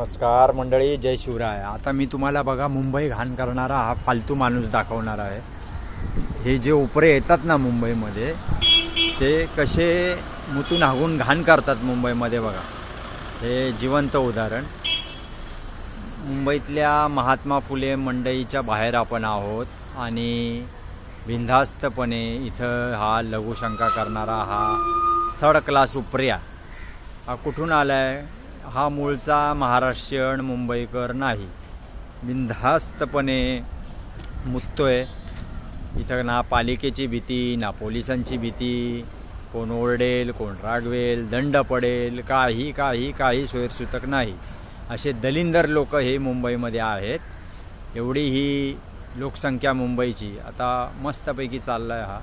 नमस्कार मंडळी जय शिवराय. आता मी तुम्हाला बघा मुंबई घाण करणारा हा फालतू माणूस दाखवणार आहे. हे जे उपरे येतात ना मुंबईमध्ये ते कसे मुतून हागून घाण करतात मुंबईमध्ये बघा. हे जिवंत उदाहरण. मुंबईतल्या महात्मा फुले मंडईच्या बाहेर आपण आहोत आणि बिनधास्तपणे इथं हा लघुशंका करणारा हा थर्ड क्लास उपऱ्या हा कुठून आला आहे हा मूळचा महाराष्ट्रीयन मुंबईकर नाही. बिनधास्तपणे मुततोय. इथं ना पालिकेची भीती ना पोलिसांची भीती. कोण ओरडेल कोण रागवेल दंड पडेल काही काही काही सोयरसूतक नाही. असे दलिंदर लोक हे मुंबईमध्ये आहेत. एवढी ही लोकसंख्या मुंबईची. आता मस्तपैकी चालला आहे हा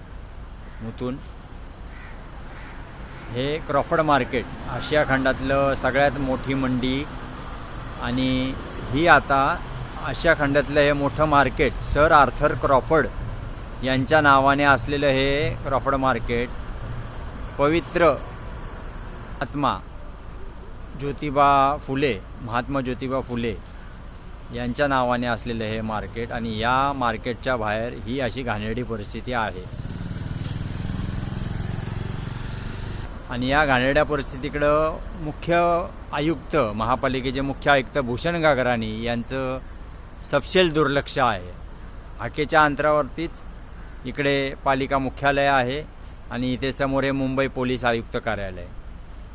मुतून. हे क्रॉफर्ड मार्केट आशिया खंडातलं सगळ्यात मोठी मंडी. आणि ही आता आशिया खंडातलं हे मोठं मार्केट सर आर्थर क्रॉफर्ड यांच्या नावाने असलेलं हे क्रॉफर्ड मार्केट. पवित्र आत्मा ज्योतिबा फुले महात्मा ज्योतिबा फुले यांच्या नावाने असलेलं हे मार्केट. आणि या मार्केटच्या बाहेर ही अशी घाणेरडी परिस्थिती आहे. आणि या घाणेरड्या परिस्थितीकडं मुख्य आयुक्त महापालिकेचे मुख्य आयुक्त भूषण गागराणी यांचं सपशेल दुर्लक्ष आहे. हाकेच्या अंतरावरतीच इकडे पालिका मुख्यालय आहे आणि इथे समोर हे मुंबई पोलीस आयुक्त कार्यालय.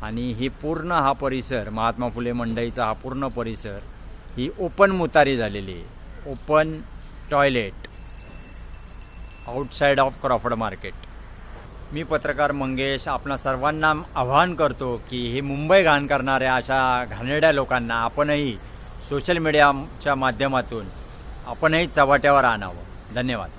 आणि ही पूर्ण हा परिसर महात्मा फुले मंडईचा हा पूर्ण परिसर ही ओपन मुतारी झालेली आहे. Open toilet. Outside of Crawford market. मी पत्रकार मंगेश आपणा सर्वांना आवाहन करतो की हे मुंबई घाण करणाऱ्या अशा घाणेरड्या लोकांना आपणही सोशल मीडियाच्या माध्यमातून आपणही चव्हाट्यावर आणावं. धन्यवाद.